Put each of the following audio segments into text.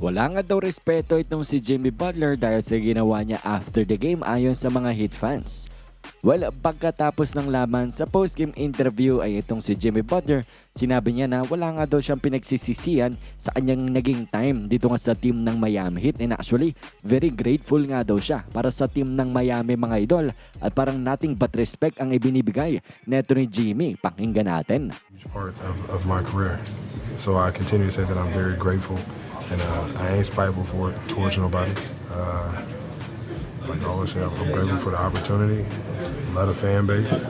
Wala nga daw respeto itong si Jimmy Butler dahil sa ginawa niya after the game ayon sa mga Heat fans. Well, pagkatapos ng laban sa post-game interview ay itong si Jimmy Butler, sinabi niya na wala nga daw siyang pinagsisisihan sa kanyang naging time dito nga sa team ng Miami Heat and actually very grateful nga daw siya para sa team ng Miami mga idol at parang nothing but respect ang ibinibigay neto ni Jimmy. Pakinggan natin. part of, of my career. So I continue to say that I'm very grateful and uh, I ain't spiteful for it towards nobody. Uh, like I always say, I'm grateful for the opportunity, love the fan base.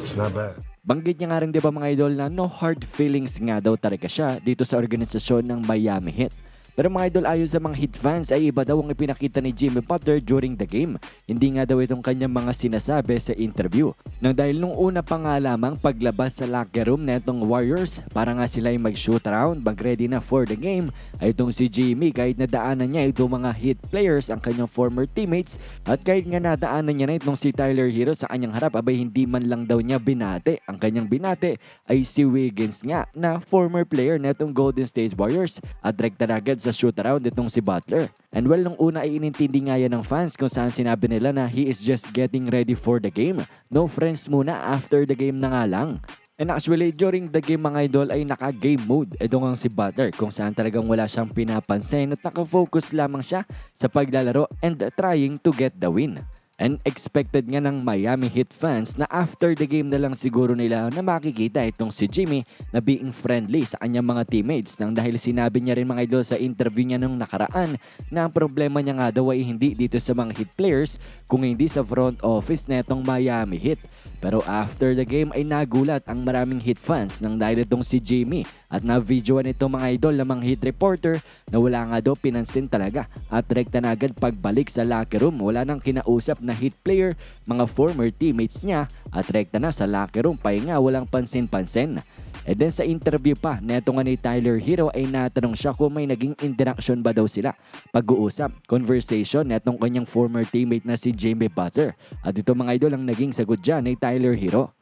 It's not bad. Banggit niya nga rin 'di ba mga idol na no hard feelings nga daw talaga siya dito sa organisasyon ng Miami Heat. Pero mga idol ayon sa mga Heat fans ay iba daw ang ipinakita ni Jimmy Butler during the game. Hindi nga daw itong kanyang mga sinasabi sa interview. Nang dahil nung una pa nga lamang paglabas sa locker room na itong Warriors para nga sila ay mag-shoot around, mag-ready na for the game, ay itong si Jimmy kahit nadaanan niya itong mga Heat players ang kanyang former teammates at kahit nga nadaanan niya na itong si Tyler Hero sa kanyang harap abay hindi man lang daw niya binate. Ang kanyang binate ay si Wiggins nga na former player na itong Golden State Warriors at rekta na agad sa shoot around itong si Butler. And well, nung una ay inintindi nga yan ng fans kung saan sinabi nila na he is just getting ready for the game. No friends muna after the game na nga lang. And actually, during the game mga idol ay naka-game mode. Ito nga si Butler kung saan talagang wala siyang pinapansin at nakafocus lamang siya sa paglalaro and trying to get the win. And expected nga ng Miami Heat fans na after the game na lang siguro nila na makikita itong si Jimmy na being friendly sa kanyang mga teammates nang dahil sinabi niya rin mga idol sa interview niya nung nakaraan na ang problema niya nga daw ay hindi dito sa mga Heat players kung hindi sa front office netong Miami Heat. Pero after the game ay nagulat ang maraming Heat fans nang dahil itong si Jimmy at na-videoan ito mga idol ng mga Heat reporter na wala nga daw pinansin talaga at rekta na agad pagbalik sa locker room. Wala nang kinausap na Heat player, mga former teammates niya at rekta na sa locker room pahinga walang pansin-pansin. E then sa interview pa, neto nga ni Tyler Hero ay natanong siya kung may naging interaction ba daw sila. Pag-uusap, conversation netong kanyang former teammate na si Jimmy Butler. At ito mga idol ang naging sagot dyan ni Tyler Hero.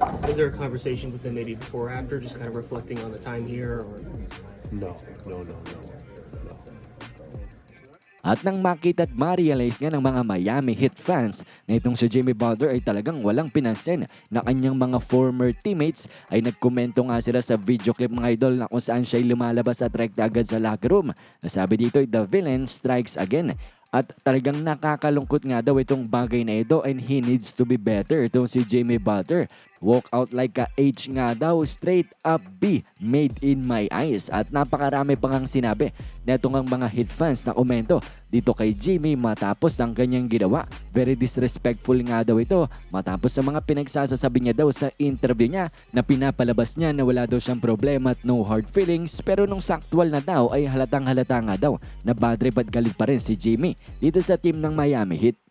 Was there a conversation with them maybe before or after, just kind of reflecting on the time here? Or No, no, no, no. At nang makita at ma-realize nga ng mga Miami Heat fans na itong si Jimmy Butler ay talagang walang pinansin na kanyang mga former teammates ay nagkomento nga sila sa video clip mga idol na kung saan siya ay lumalabas at rekta agad sa locker room. Nasabi dito the villain strikes again. At talagang nakakalungkot nga daw itong bagay na ito and he needs to be better itong si Jimmy Butler. Walk out like a H nga daw, straight up B, made in my eyes. At napakarami pang ang sinabi netong ang mga hit fans na komento dito kay Jimmy matapos ang kanyang ginawa. Very disrespectful nga daw ito matapos sa mga pinagsasasabi niya daw sa interview niya na pinapalabas niya na wala daw siyang problema at no hard feelings pero nung saktual na daw ay halatang halata nga daw na bad trip at galit pa rin si Jimmy dito sa team ng Miami Heat.